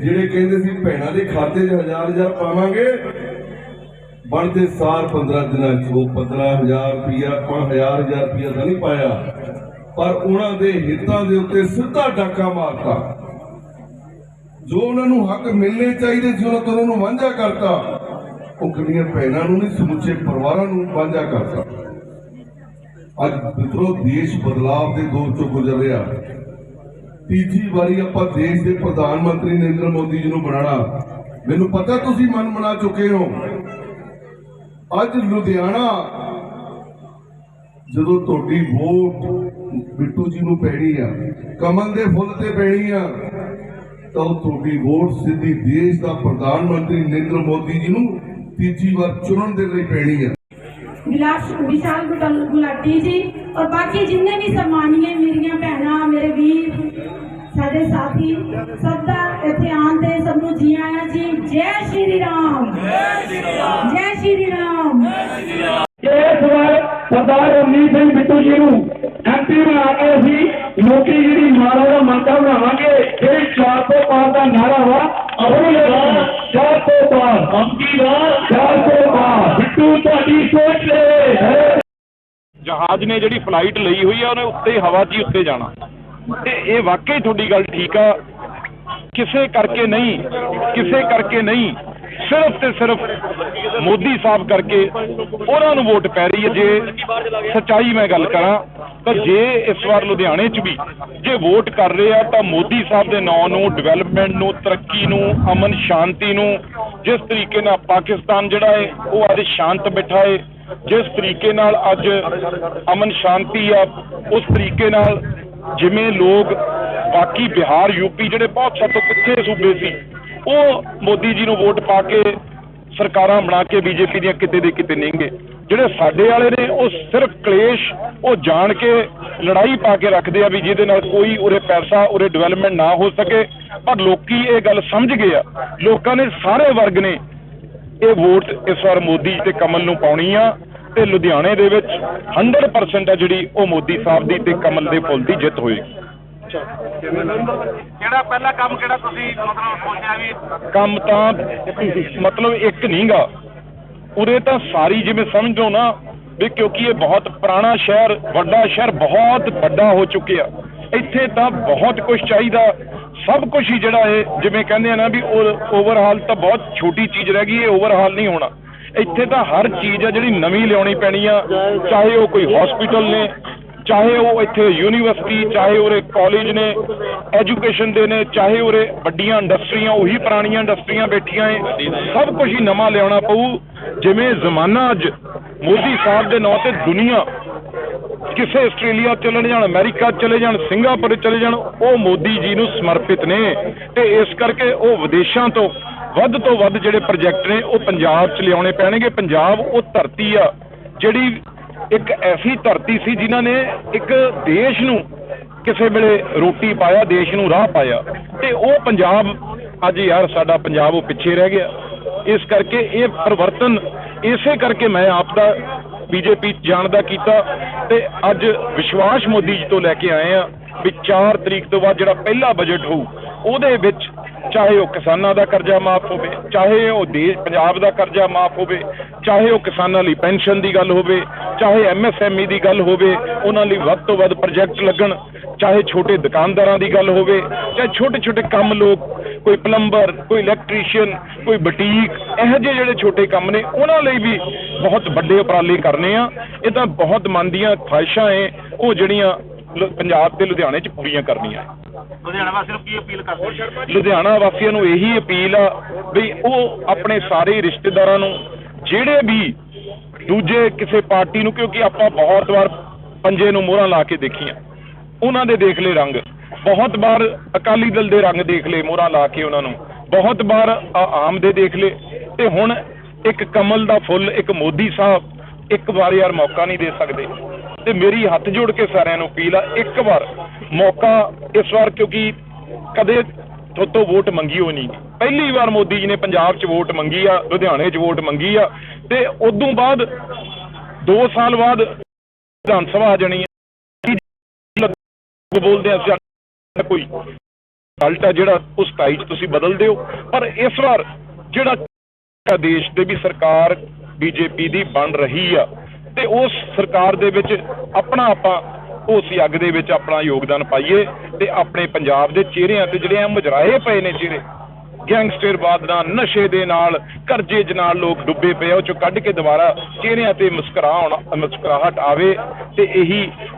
ਜਿਹੜੇ ਕਹਿੰਦੇ ਸੀ ਭੈਣਾਂ ਦੇ ਖਾਤੇ 'ਚ ਹਜ਼ਾਰ ਹਜ਼ਾਰ ਪਾਵਾਂਗੇ, ਬਣਦੇ ਸਾਲ 15 ਦਿਨਾਂ 'ਚ ਉਹ 15000 ਰੁਪਇਆ 5000 ਹਜ਼ਾਰ ਰੁਪਇਆ ਤਾਂ ਨਹੀਂ ਪਾਇਆ, ਪਰ ਉਹਨਾਂ ਦੇ ਹਿੱਤਾਂ ਦੇ ਉੱਤੇ ਸਿੱਧਾ ਡਾਕਾ ਮਾਰਤਾ। ਜੋ ਉਹਨਾਂ ਨੂੰ ਹੱਕ ਮਿਲਣੇ ਚਾਹੀਦੇ ਸੀ, ਉਹਨਾਂ ਤੋਂ ਉਹਨਾਂ ਨੂੰ ਵਾਂਝਾ ਕਰਤਾ। ਉਹ ਕੱਲੀਆਂ ਭੈਣਾਂ ਨੂੰ ਨਹੀਂ, ਸਮੁੱਚੇ ਪਰਿਵਾਰਾਂ ਨੂੰ ਵਾਂਝਾ ਕਰਤਾ। ਅੱਜ ਮਿੱਤਰੋ ਦੇਸ਼ ਬਦਲਾਵ ਦੇ ਦੌਰ ਚੋਂ ਗੁਜ਼ਰ ਰਿਹਾ। ਤੀਜੀ ਵਾਰੀ ਆਪਾਂ ਦੇਸ਼ ਦੇ ਪ੍ਰਧਾਨ ਮੰਤਰੀ ਨਰਿੰਦਰ ਮੋਦੀ ਜੀ ਨੂੰ ਬਣਾਉਣਾ ਮੈਨੂੰ ਪਤਾ ਤੁਸੀਂ ਮਨ ਬਣਾ ਚੁੱਕੇ ਹੋ। ਅੱਜ ਲੁਧਿਆਣਾ, ਜਦੋਂ ਤੁਹਾਡੀ ਵੋਟ ਬਿੱਟੂ ਜੀ ਨੂੰ ਪੈਣੀ ਆ, ਕਮਲ ਦੇ ਫੁੱਲ ਤੇ ਪੈਣੀ ਆ, ਤਾਂ ਉਹ ਤੁਹਾਡੀ ਵੋਟ ਸਿੱਧੀ ਦੇਸ਼ ਦਾ ਪ੍ਰਧਾਨ ਮੰਤਰੀ ਨਰਿੰਦਰ ਮੋਦੀ ਜੀ ਨੂੰ ਤੀਜੀ ਵਾਰ ਚੁਣਨ ਦੇ ਲਈ ਪੈਣੀ ਆ। ਵਿਲਾਸ ਵਿਸ਼ਾਲ ਗੁਟਲ ਗੁਲਾਟੀ ਜੀ ਔਰ ਬਾਕੀ ਜਿੰਨੇ ਵੀ ਸਨਮਾਨੀਏ ਮੇਰੀਆਂ ਭੈਣਾਂ ਮੇਰੇ ਵੀਰ ਸਾਡੇ ਸਾਥੀ ਸਭ ਦਾ ਇੱਥੇ ਆਉਣ ਤੇ ਸਭ ਨੂੰ ਜੀ ਆਇਆਂ ਜੀ ਜੈ ਸ਼੍ਰੀ ਰਾਮ ਜੈ ਸ਼੍ਰੀ ਰਾਮ ਜੈ ਸ਼੍ਰੀ ਰਾਮ ਇਸ ਵਾਰ ਸਰਦਾਰ ਰਣਜੀਤ ਸਿੰਘ ਬਿੱਟੂ ਜੀ ਨੂੰ ਐਮਪੀ ਬਣਾ ਕੇ ਅਸੀਂ ਲੋਕੀ ਜਿਹੜੀ ਮਾਲਾ ਦਾ ਮੰਗਾ ਬਣਾਵਾਂਗੇ ਜਿਹੜੀ ਚਾਰ ਤੋਂ ਪਾਰ ਦਾ ਨਾਰਾ ਵਾ ਅਬੂ ਲਗਾ ਚਾਰ ਤੋਂ ਪਾਰ। ਅੰਕੀ ਦਾ। ਚਾਰ ਤੋਂ ਪਾਰ। ਬਿੱਟੂ ਤੁਹਾਡੀ ਸੋਚ ਲੈ। ਜਹਾਜ਼ ਨੇ ਜਿਹੜੀ ਫਲਾਈਟ ਲਈ ਹੋਈ ਆ, ਉਹਨੇ ਉੱਤੇ ਹਵਾ 'ਚ ਹੀ ਉੱਤੇ ਜਾਣਾ। ਤੇ ਇਹ ਵਾਕਈ ਤੁਹਾਡੀ ਗੱਲ ਠੀਕ ਆ। ਕਿਸੇ ਕਰਕੇ ਨਹੀਂ, ਕਿਸੇ ਕਰਕੇ ਨਹੀਂ, ਸਿਰਫ ਤੇ ਸਿਰਫ ਮੋਦੀ ਸਾਹਿਬ ਕਰਕੇ ਉਹਨਾਂ ਨੂੰ ਵੋਟ ਪੈ ਰਹੀ ਹੈ। ਜੇ ਸੱਚਾਈ ਮੈਂ ਗੱਲ ਕਰਾਂ, ਤਾਂ ਜੇ ਇਸ ਵਾਰ ਲੁਧਿਆਣੇ 'ਚ ਵੀ ਜੇ ਵੋਟ ਕਰ ਰਹੇ ਆ, ਤਾਂ ਮੋਦੀ ਸਾਹਿਬ ਦੇ ਨਾਂ ਨੂੰ ਡਿਵੈਲਪਮੈਂਟ ਨੂੰ, ਤਰੱਕੀ ਨੂੰ, ਅਮਨ ਸ਼ਾਂਤੀ ਨੂੰ ਜਿਸ ਤਰੀਕੇ ਨਾਲ ਪਾਕਿਸਤਾਨ ਜਿਹੜਾ ਹੈ, ਉਹ ਅੱਜ ਸ਼ਾਂਤ ਬੈਠਾ ਹੈ, ਜਿਸ ਤਰੀਕੇ ਨਾਲ ਅੱਜ ਅਮਨ ਸ਼ਾਂਤੀ ਆ, ਉਸ ਤਰੀਕੇ ਨਾਲ ਜਿਵੇਂ ਲੋਕ ਬਾਕੀ ਬਿਹਾਰ ਯੂਪੀ ਜਿਹੜੇ ਬਹੁਤ ਸਭ ਤੋਂ ਪਿੱਛੇ ਸੂਬੇ ਸੀ, ਉਹ ਮੋਦੀ ਜੀ ਨੂੰ ਵੋਟ ਪਾ ਕੇ ਸਰਕਾਰਾਂ ਬਣਾ ਕੇ ਬੀਜੇਪੀ ਦੀਆਂ ਕਿਤੇ ਦੇ ਕਿਤੇ ਨਹੀਂਗੇ ਜਿਹੜੇ ਸਾਡੇ ਵਾਲੇ ਨੇ, ਉਹ ਸਿਰਫ ਕਲੇਸ਼, ਉਹ ਜਾਣ ਕੇ ਲੜਾਈ ਪਾ ਕੇ ਰੱਖਦੇ ਆ ਵੀ ਜਿਹਦੇ ਨਾਲ ਕੋਈ ਉਰੇ ਪੈਸਾ ਉਰੇ ਡਿਵੈਲਪਮੈਂਟ ਨਾ ਹੋ ਸਕੇ। ਪਰ ਲੋਕੀ ਇਹ ਗੱਲ ਸਮਝ ਗਏ ਆ। ਲੋਕਾਂ ਨੇ ਸਾਰੇ ਵਰਗ ਨੇ ਇਹ ਵੋਟ ਇਸ ਵਾਰ ਮੋਦੀ ਤੇ ਕਮਲ ਨੂੰ ਪਾਉਣੀ ਆ ਤੇ ਲੁਧਿਆਣੇ ਦੇ ਵਿੱਚ 100% ਆ ਜਿਹੜੀ ਉਹ ਮੋਦੀ ਸਾਹਿਬ ਦੀ ਤੇ ਕਮਲ ਦੇ ਫੁੱਲ ਦੀ ਜਿੱਤ ਹੋਏਗੀ ਕਿਹੜਾ ਪਹਿਲਾ ਕੰਮ ਕਿਹੜਾ ਤੁਸੀਂ ਮਤਲਬ ਸੋਚਿਆ ਵੀ ਕੰਮ ਤਾਂ ਮਤਲਬ ਇੱਕ ਨਹੀਂਗਾ ਉਰੇ ਤਾਂ ਸਾਰੀ ਜਿਵੇਂ ਸਮਝੋ ਨਾ ਵੀ ਕਿਉਂਕਿ ਇਹ ਬਹੁਤ ਪੁਰਾਣਾ ਸ਼ਹਿਰ, ਵੱਡਾ ਸ਼ਹਿਰ ਬਹੁਤ ਵੱਡਾ ਹੋ ਚੁੱਕਿਆ ਇੱਥੇ ਤਾਂ ਬਹੁਤ ਕੁਝ ਚਾਹੀਦਾ। ਸਭ ਕੁਝ ਹੀ ਜਿਹੜਾ ਇਹ, ਜਿਵੇਂ ਕਹਿੰਦੇ ਆ ਨਾ ਵੀ ਓਵਰਹਾਲ ਤਾਂ ਬਹੁਤ ਛੋਟੀ ਚੀਜ਼ ਰਹਿ ਗਈ, ਇਹ ਓਵਰਹਾਲ ਨਹੀਂ ਹੋਣਾ। ਇੱਥੇ ਤਾਂ ਹਰ ਚੀਜ਼ ਆ ਜਿਹੜੀ ਨਵੀਂ ਲਿਆਉਣੀ ਪੈਣੀ ਆ, ਚਾਹੇ ਉਹ ਕੋਈ ਹਸਪੀਟਲ ਨੇ, ਚਾਹੇ ਉਹ ਇੱਥੇ ਯੂਨੀਵਰਸਿਟੀ ਚਾਹੇ ਉਰੇ ਕਾਲਜ ਨੇ ਐਜੂਕੇਸ਼ਨ ਦੇ ਨੇ, ਚਾਹੇ ਉਰੇ ਵੱਡੀਆਂ ਇੰਡਸਟਰੀਆਂ ਉਹੀ ਪੁਰਾਣੀਆਂ ਇੰਡਸਟਰੀਆਂ ਬੈਠੀਆਂ ਏ। ਸਭ ਕੁਝ ਹੀ ਨਵਾਂ ਲਿਆਉਣਾ ਪਊ। ਜਿਵੇਂ ਜ਼ਮਾਨਾ ਅੱਜ ਮੋਦੀ ਸਾਹਿਬ ਦੇ ਨਾਂ ਤੇ ਦੁਨੀਆ ਕਿਸੇ ਆਸਟ੍ਰੇਲੀਆ ਚਲੇ ਜਾਣ, ਅਮਰੀਕਾ ਚਲੇ ਜਾਣ, ਸਿੰਗਾਪੁਰ ਚਲੇ ਜਾਣ, ਉਹ ਮੋਦੀ ਜੀ ਨੂੰ ਸਮਰਪਿਤ ਨੇ। ਤੇ ਇਸ ਕਰਕੇ ਉਹ ਵਿਦੇਸ਼ਾਂ ਤੋਂ ਵੱਧ ਤੋਂ ਵੱਧ ਜਿਹੜੇ ਪ੍ਰੋਜੈਕਟ ਨੇ, ਉਹ ਪੰਜਾਬ 'ਚ ਲਿਆਉਣੇ ਪੈਣਗੇ। ਪੰਜਾਬ ਉਹ ਧਰਤੀ ਆ, ਜਿਹੜੀ ਇੱਕ ਐਸੀ ਧਰਤੀ ਸੀ ਜਿਨ੍ਹਾਂ ਨੇ ਇੱਕ ਦੇਸ਼ ਨੂੰ ਕਿਸੇ ਵੇਲੇ ਰੋਟੀ ਪਾਇਆ, ਦੇਸ਼ ਨੂੰ ਰਾਹ ਪਾਇਆ। ਤੇ ਉਹ ਪੰਜਾਬ, ਅੱਜ ਯਾਰ ਸਾਡਾ ਪੰਜਾਬ ਉਹ ਪਿੱਛੇ ਰਹਿ ਗਿਆ। ਇਸ ਕਰਕੇ ਇਹ ਪਰਿਵਰਤਨ ਇਸੇ ਕਰਕੇ ਮੈਂ ਆਪ ਦਾ ਬੀਜੇਪੀ ਜਾਣ ਦਾ ਕੀਤਾ ਤੇ ਅੱਜ ਵਿਸ਼ਵਾਸ ਮੋਦੀ ਜੀ ਤੋਂ ਲੈ ਕੇ ਆਏ ਆ ਵੀ 4 ਤਰੀਕ ਤੋਂ ਬਾਅਦ ਜਿਹੜਾ ਪਹਿਲਾ ਬਜਟ ਹੋਊ, ਉਹਦੇ ਵਿੱਚ ਚਾਹੇ ਉਹ ਕਿਸਾਨਾਂ ਦਾ ਕਰਜ਼ਾ ਮਾਫ ਹੋਵੇ, ਚਾਹੇ ਉਹ ਦੇਸ਼, ਪੰਜਾਬ ਦਾ ਕਰਜ਼ਾ ਮਾਫ ਹੋਵੇ, ਚਾਹੇ ਉਹ ਕਿਸਾਨਾਂ ਲਈ ਪੈਨਸ਼ਨ ਦੀ ਗੱਲ ਹੋਵੇ, ਚਾਹੇ ਐਮਐਸਐਮਈ ਦੀ ਗੱਲ ਹੋਵੇ, ਉਹਨਾਂ ਲਈ ਵੱਧ ਤੋਂ ਵੱਧ ਪ੍ਰੋਜੈਕਟ ਲੱਗਣ ਚਾਹੇ ਛੋਟੇ ਦੁਕਾਨਦਾਰਾਂ ਦੀ ਗੱਲ ਹੋਵੇ ਚਾਹੇ ਛੋਟੇ ਛੋਟੇ ਕੰਮ ਲੋਕ ਕੋਈ ਪਲੰਬਰ ਕੋਈ ਇਲੈਕਟ੍ਰੀਸ਼ੀਅਨ ਕੋਈ ਬੁਟੀਕ ਇਹੋ ਜਿਹੇ ਜਿਹੜੇ ਛੋਟੇ ਕੰਮ ਨੇ ਉਹਨਾਂ ਲਈ ਵੀ ਬਹੁਤ ਵੱਡੇ ਉਪਰਾਲੇ ਕਰਨੇ ਆ। ਇਹ ਤਾਂ ਬਹੁਤ ਮਨ ਦੀਆਂ ਖੁਆਇਸ਼ਾਂ ਏ ਉਹ ਜਿਹੜੀਆਂ ਪੰਜਾਬ ਤੇ ਲੁਧਿਆਣੇ 'ਚ ਪੂਰੀਆਂ ਕਰਨੀਆਂ ਲੁਧਿਆਣਾ ਵਾਸੀਆਂ ਨੂੰ ਕੀ ਅਪੀਲ ਕਰਦੇ ਲੁਧਿਆਣਾ ਵਾਸੀਆਂ ਨੂੰ ਇਹੀ ਅਪੀਲ ਆ ਵੀ ਉਹ ਆਪਣੇ ਸਾਰੇ ਰਿਸ਼ਤੇਦਾਰਾਂ ਨੂੰ ਜਿਹੜੇ ਵੀ ਦੂਜੇ ਕਿਸੇ ਪਾਰਟੀ ਨੂੰ ਕਿਉਂਕਿ ਆਪਾਂ ਬਹੁਤ ਵਾਰ ਪੰਜੇ ਨੂੰ ਮੋਹਰਾਂ ਲਾ ਕੇ ਦੇਖੀਆਂ। ਉਹਨਾਂ ਦੇ ਦੇਖ ਲਏ ਰੰਗ। ਬਹੁਤ ਵਾਰ ਅਕਾਲੀ ਦਲ ਦੇ ਰੰਗ ਦੇਖ ਲਏ, ਮੋਹਰਾ ਲਾ ਕੇ ਉਹਨਾਂ ਨੂੰ। ਬਹੁਤ ਵਾਰ ਆਮ ਦੇ ਦੇਖ ਲਏ। ਤੇ ਹੁਣ ਇੱਕ ਕਮਲ ਦਾ ਫੁੱਲ, ਇੱਕ ਮੋਦੀ ਸਾਹਿਬ, ਇੱਕ ਵਾਰ ਯਾਰ ਮੌਕਾ ਨਹੀਂ ਦੇ ਸਕਦੇ। ਤੇ ਮੇਰੀ ਹੱਥ ਜੋੜ ਕੇ ਸਾਰਿਆਂ ਨੂੰ ਅਪੀਲ ਆ, ਇੱਕ ਵਾਰ ਮੌਕਾ ਇਸ ਵਾਰ ਕਿਉਂਕਿ ਕਦੇ ਥੋਤੋਂ ਵੋਟ ਮੰਗੀ ਹੋਈ ਨਹੀਂ। ਪਹਿਲੀ ਵਾਰ ਮੋਦੀ ਜੀ ਨੇ ਪੰਜਾਬ 'ਚ ਵੋਟ ਮੰਗੀ ਆ, ਲੁਧਿਆਣੇ 'ਚ ਵੋਟ ਮੰਗੀ ਆ। ਤੇ ਉਦੋਂ ਬਾਅਦ 2 ਸਾਲ ਬਾਅਦ ਵਿਧਾਨ ਸਭਾ ਆ ਜਾਣੀ ਹੈ ਬੋਲਦੇ ਆ ਕੋਈ। ਰਿਜ਼ਲਟ ਹੈ ਜਿਹੜਾ ਉਸ 27 ਚ ਤੁਸੀਂ ਬਦਲ ਦਿਓ ਪਰ ਇਸ ਵਾਰ ਜਿਹੜਾ ਦੇਸ਼ ਦੇ ਵੀ ਸਰਕਾਰ ਬੀਜੇਪੀ ਦੀ ਬਣ ਰਹੀ ਆ ਤੇ ਉਸ ਸਰਕਾਰ ਦੇ ਵਿੱਚ ਆਪਣਾ ਆਪਾਂ ਉਸ ਅੱਗ ਦੇ ਵਿੱਚ ਆਪਣਾ ਯੋਗਦਾਨ ਪਾਈਏ ਤੇ ਆਪਣੇ ਪੰਜਾਬ ਦੇ ਚਿਹਰਿਆਂ ਤੇ ਜਿਹੜੇ ਆ ਮੁਜਰਾਏ ਪਏ ਨੇ ਚਿਹਰੇ ਗੈਂਗਸਟਰਵਾਦ ਨਾਲ ਨਸ਼ੇ ਦੇ ਨਾਲ ਕਰਜ਼ੇ ਦੇ ਨਾਲ ਲੋਕ ਡੁੱਬੇ ਪਏ ਆ, ਉਹ ਚੋਂ ਕੱਢ ਕੇ ਦੁਬਾਰਾ ਚਿਹਰਿਆਂ ਤੇ ਮੁਸਕਰਾਉਣ ਮੁਸਕਰਾਹਟ ਆਵੇ ਤੇ ਇਹੀ